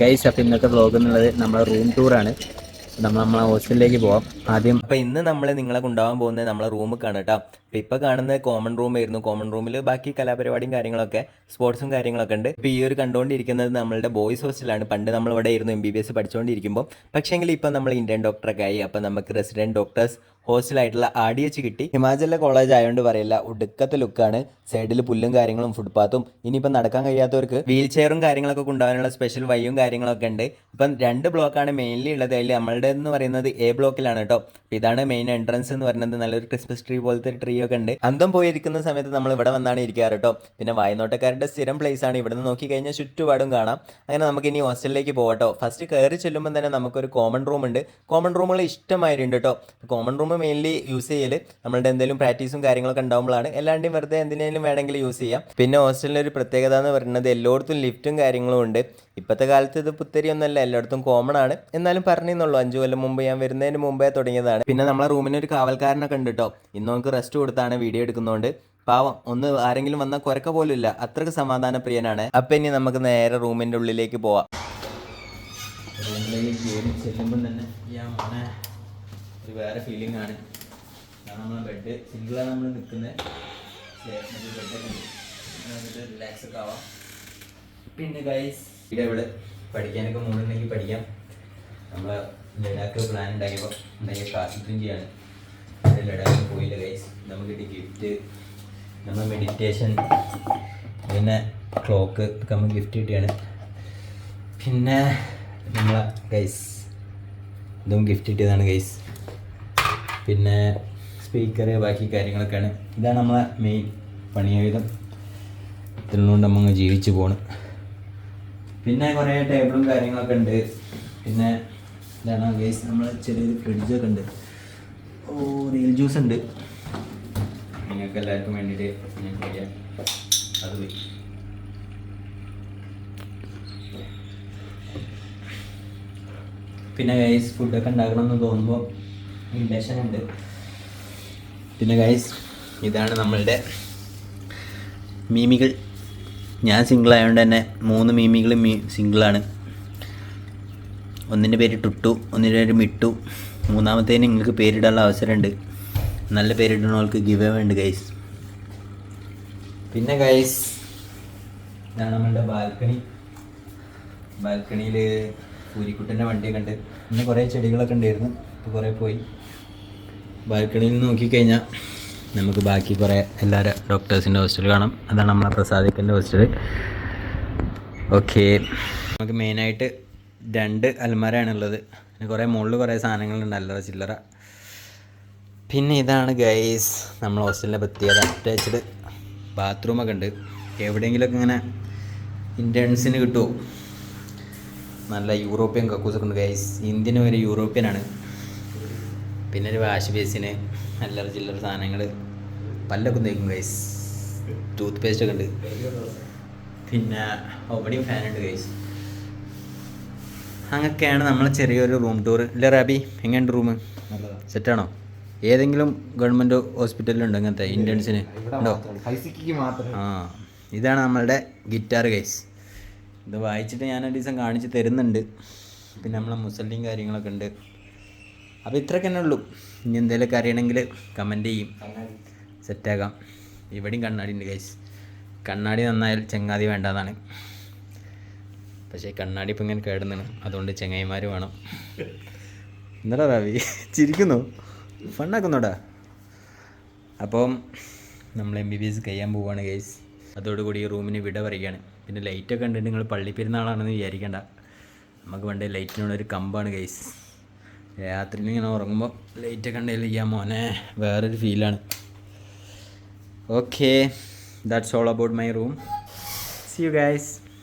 Guys അപ്പോൾ ഇന്നത്തെ vlog എന്നുള്ളത് നമ്മുടെ റൂം ടൂറാണ് നമ്മൾ നമ്മളെ ഹോസ്റ്റലിലേക്ക് പോവാം. ആദ്യം അപ്പൊ ഇന്ന് നമ്മൾ നിങ്ങളെ കൊണ്ടുപോകാൻ പോകുന്നത് നമ്മളെ റൂമിൽ കേട്ടോ. അപ്പൊ ഇപ്പൊ കാണുന്നത് കോമൺ റൂം ആയിരുന്നു. കോമൺ റൂമിൽ ബാക്കി കലാപരിപാടിയും കാര്യങ്ങളൊക്കെ സ്പോർട്സും കാര്യങ്ങളൊക്കെ ഉണ്ട്. ഇപ്പൊ ഈ ഒരു കണ്ടുകൊണ്ടിരിക്കുന്നത് നമ്മളുടെ ബോയ്സ് ഹോസ്റ്റലാണ് പണ്ട് നമ്മൾ ഇവിടെ ഇരുന്നു എം ബി ബി എസ് പഠിച്ചുകൊണ്ടിരിക്കുമ്പോൾ പക്ഷേങ്കിൽ ഇപ്പൊ നമ്മൾ ഇന്ത്യൻ ഡോക്ടറൊക്കെ ആയി. അപ്പൊ നമുക്ക് റെസിഡന്റ് ഡോക്ടേഴ്സ് ഹോസ്റ്റലായിട്ടുള്ള ആർ ഡി എച്ച് കിട്ടി. ഹിമാചല കോളേജ് ആയതുകൊണ്ട് പറയില്ല. ഒടുക്കത്തെ ലുക്കാണ് സൈഡിൽ പുല്ലും കാര്യങ്ങളും ഫുട്പാത്തും ഇനിയിപ്പോൾ നടക്കാൻ കഴിയാത്തവർക്ക് വീൽ ചെയറും കാര്യങ്ങളൊക്കെ കൊണ്ടുപോകാനുള്ള സ്പെഷ്യൽ വഴിയും കാര്യങ്ങളൊക്കെ ഉണ്ട്. ഇപ്പം രണ്ട് ബ്ലോക്കാണ് മെയിൻലി ഉള്ളത്. അതിൽ നമ്മളുടെ എന്ന് പറയുന്നത് എ ബ്ലോക്കിലാണ് കേട്ടോ. ഇതാണ് മെയിൻ എൻട്രൻസ് എന്ന് പറയുന്നത്. നല്ലൊരു ക്രിസ്മസ് ട്രീ പോലത്തെ ട്രീ ഒക്കെ ഉണ്ട്. അന്തം പോയിരിക്കുന്ന സമയത്ത് നമ്മൾ ഇവിടെ വന്നാണ് ഇരിക്കാറ് കേട്ടോ പിന്നെ വായനോട്ടക്കാരുടെ സ്ഥിരം പ്ലേസ് ആണ്. ഇവിടെ നിന്ന് നോക്കി കഴിഞ്ഞാൽ ചുറ്റുപാടും കാണാം. അങ്ങനെ നമുക്ക് ഇനി ഹോസ്റ്റലിലേക്ക് പോകട്ടോ ഫസ്റ്റ് കയറി ചെല്ലുമ്പോൾ തന്നെ നമുക്കൊരു കോമൺ റൂം ഉണ്ട്. കോമൺ റൂമുകൾ ഇഷ്ടമായിട്ടുണ്ട് കേട്ടോ കോമൺ റൂം മെയിൻലി യൂസ് ചെയ്യൽ നമ്മളുടെ എന്തെങ്കിലും പ്രാക്ടീസും കാര്യങ്ങളൊക്കെ ഉണ്ടാകുമ്പോഴാണ് എല്ലാവരുടെയും വെറുതെ എന്തിനേലും വേണമെങ്കിൽ യൂസ് ചെയ്യാം. പിന്നെ ഹോസ്റ്റലിന്റെ ഒരു പ്രത്യേകത എന്ന് പറയുന്നത് എല്ലായിടത്തും ലിഫ്റ്റും കാര്യങ്ങളും ഉണ്ട്. ഇപ്പോഴത്തെ കാലത്ത് ഇത് പുത്തരി ഒന്നല്ല എല്ലായിടത്തും കോമൺ ആണ്. എന്നാലും പറഞ്ഞെന്നുള്ളൂ. അഞ്ചു കൊല്ലം മുമ്പ് ഞാൻ വരുന്നതിന് മുമ്പേ തുടങ്ങിയതാണ്. പിന്നെ നമ്മളെ റൂമിന് ഒരു കാവൽക്കാരനൊക്കെ ഉണ്ട് കേട്ടോ ഇന്ന് നമുക്ക് റെസ്റ്റ് കൊടുത്താണ് വീഡിയോ എടുക്കുന്നതുകൊണ്ട് പാവം ഒന്ന് ആരെങ്കിലും വന്നാൽ കുരക്ക പോലും ഇല്ല. അത്രയ്ക്ക് സമാധാന പ്രിയനാണ് അപ്പൊ ഇനി നമുക്ക് നേരെ റൂമിന്റെ ഉള്ളിലേക്ക് പോവാം. മോനെ ഒരു വേറെ ഫീലിംഗ് ആണ്. നമ്മളെ ബെഡ് സിംഗിളാണ് നമ്മൾ നിൽക്കുന്നത് ബെഡൊക്കെ റിലാക്സ് ഒക്കെ ആവാം. പിന്നെ ഗൈസ് ഇവിടെ പഠിക്കാനൊക്കെ മൂടുണ്ടെങ്കിൽ പഠിക്കാം. നമ്മൾ ലഡാക്ക് പ്ലാൻ ഉണ്ടാക്കിയപ്പോൾ ഉണ്ടാക്കിയ ഇവിടെ ലഡാക്കിൽ പോയില്ല ഗൈസ് നമുക്ക് ഗിഫ്റ്റ് നമ്മൾ മെഡിറ്റേഷൻ പിന്നെ ക്ലോക്ക് ഒക്കെ നമുക്ക് ഗിഫ്റ്റ് കിട്ടിയാണ്. പിന്നെ നമ്മളെ ഗൈസ് ഇതും ഗിഫ്റ്റ് കിട്ടിയതാണ് ഗൈസ് പിന്നെ സ്പീക്കർ ബാക്കി കാര്യങ്ങളൊക്കെയാണ്. ഇതാണ് നമ്മളെ മെയിൻ പണിയായുധം. ഇതിനുകൊണ്ട് നമ്മൾ ജീവിച്ചു പോകണം പിന്നെ കുറേ ടേബിളും കാര്യങ്ങളൊക്കെ ഉണ്ട്. പിന്നെ ഇതാണ് ഗൈസ് നമ്മൾ ചെറിയൊരു ഫ്രിഡ്ജൊക്കെ ഉണ്ട്. ഓ റിയൽ ജ്യൂസ് ഉണ്ട്. നിങ്ങൾക്ക് എല്ലാവർക്കും വേണ്ടിയിട്ട് ഞാൻ കുടിക്കാം അത് പോയി. പിന്നെ ഗൈസ് ഫുഡൊക്കെ ഉണ്ടാക്കണം എന്ന് തോന്നുമ്പോൾ ഇൻഡക്ഷൻ ഉണ്ട്. പിന്നെ ഗൈസ് ഇതാണ് നമ്മളുടെ മീമികൾ. ഞാൻ സിംഗിൾ ആയതുകൊണ്ട് തന്നെ മൂന്ന് മീമികൾ മീ സിംഗിളാണ് ഒന്നിന്റെ പേര് ടുട്ടു ഒന്നിന്റെ പേര് മിട്ടു. മൂന്നാമത്തേന് നിങ്ങൾക്ക് പേരിടാനുള്ള അവസരമുണ്ട്. നല്ല പേരിടുന്നവർക്ക് ഗിവ് ഉണ്ട് ഗൈസ് പിന്നെ ഗൈസ് ഇതാണ് നമ്മളുടെ ബാൽക്കണി. ബാൽക്കണിയിൽ പൂരിക്കുട്ടന്റെ വണ്ടിയൊക്കെ ഉണ്ട്. പിന്നെ കുറേ ചെടികളൊക്കെ ഉണ്ടായിരുന്നു. ഇപ്പോൾ കുറേ പോയി. ബാൽക്കണിയിൽ നിന്ന് നോക്കിക്കഴിഞ്ഞാൽ നമുക്ക് ബാക്കി കുറേ എല്ലാവരും ഡോക്ടേഴ്സിന്റെ ഹോസ്റ്റൽ കാണാം. അതാണ് നമ്മളെ പ്രസാദിക്കന്റെ ഹോസ്റ്റൽ ഓക്കെ നമുക്ക് മെയിനായിട്ട് രണ്ട് അൽമാരയാണുള്ളത് പിന്നെ കുറേ മുകളിൽ കുറേ സാധനങ്ങളുണ്ട്. അല്ലറ ചില്ലറ. പിന്നെ ഇതാണ് ഗൈസ് നമ്മൾ ഹോസ്റ്റലിന്റെ പ്രത്യേകത അറ്റാച്ച്ഡ് ബാത്റൂമൊക്കെ ഉണ്ട്. എവിടെയെങ്കിലുമൊക്കെ ഇങ്ങനെ ഇന്റേൺസിന് കിട്ടുമോ നല്ല യൂറോപ്യൻ കക്കൂസൊക്കെ ഉണ്ട് ഗൈസ് ഇന്ത്യന് ഒരു യൂറോപ്യനാണ് പിന്നെ ഒരു വാഷ് ബേസിന് അല്ലറ ചില്ലറ സാധനങ്ങൾ പല്ലൊക്കെ തേക്കും ഗൈസ് ടൂത്ത് പേസ്റ്റ് ഒക്കെ ഉണ്ട്. പിന്നെ അവിടെയും ഫാനുണ്ട് ഗൈസ് അങ്ങനെയൊക്കെയാണ് നമ്മളെ ചെറിയൊരു റൂം ടൂർ ഇല്ല റാബി? എങ്ങനെയുണ്ട് റൂം സെറ്റാണോ ഏതെങ്കിലും ഗവൺമെന്റ് ഹോസ്പിറ്റലിലുണ്ടോ അങ്ങനത്തെ ഇന്ത്യൻസിന് ഉണ്ടോ? ആ ഇതാണ് നമ്മളുടെ ഗിറ്റാർ ഗൈസ് ഇത് വായിച്ചിട്ട് ഞാൻ ഒരു ദിവസം കാണിച്ച് തരുന്നുണ്ട്. പിന്നെ നമ്മളെ മുസ്ലിം കാര്യങ്ങളൊക്കെ ഉണ്ട്. അപ്പോൾ ഇത്രയൊക്കെ തന്നെ ഉള്ളൂ. ഇനി എന്തെങ്കിലുമൊക്കെ അറിയണമെങ്കിൽ കമന്റ് ചെയ്യും. സെറ്റാക്കാം ഇവിടെയും കണ്ണാടി ഉണ്ട് ഗൈസ് കണ്ണാടി നന്നായാൽ ചങ്ങാതി വേണ്ടതാണ് പക്ഷേ കണ്ണാടി ഇപ്പം ഇങ്ങനെ കേടുന്നാണ്. അതുകൊണ്ട് ചെങ്ങായിമാർ വേണം. എന്നടാ റാവി ചിരിക്കുന്നു. ഫണ്ണാക്കുന്നോടാ? അപ്പം നമ്മൾ എം ബി ബി എസ് കഴിയാൻ പോവുകയാണ് ഗൈസ് അതോടുകൂടി ഈ റൂമിന് വിട പറയുകയാണ്. പിന്നെ ലൈറ്റൊക്കെ ഉണ്ട് നിങ്ങൾ പള്ളി പെരുന്നാളാണെന്ന് വിചാരിക്കേണ്ട. നമുക്ക് വേണ്ട ലൈറ്റിനോടൊരു കമ്പാണ് ഗൈസ് രാത്രി ഇങ്ങനെ ഉറങ്ങുമ്പോൾ ലൈറ്റൊക്കെ ഉണ്ടെങ്കിൽ മോനെ. വേറൊരു ഫീലാണ് okay that's all about my room see you guys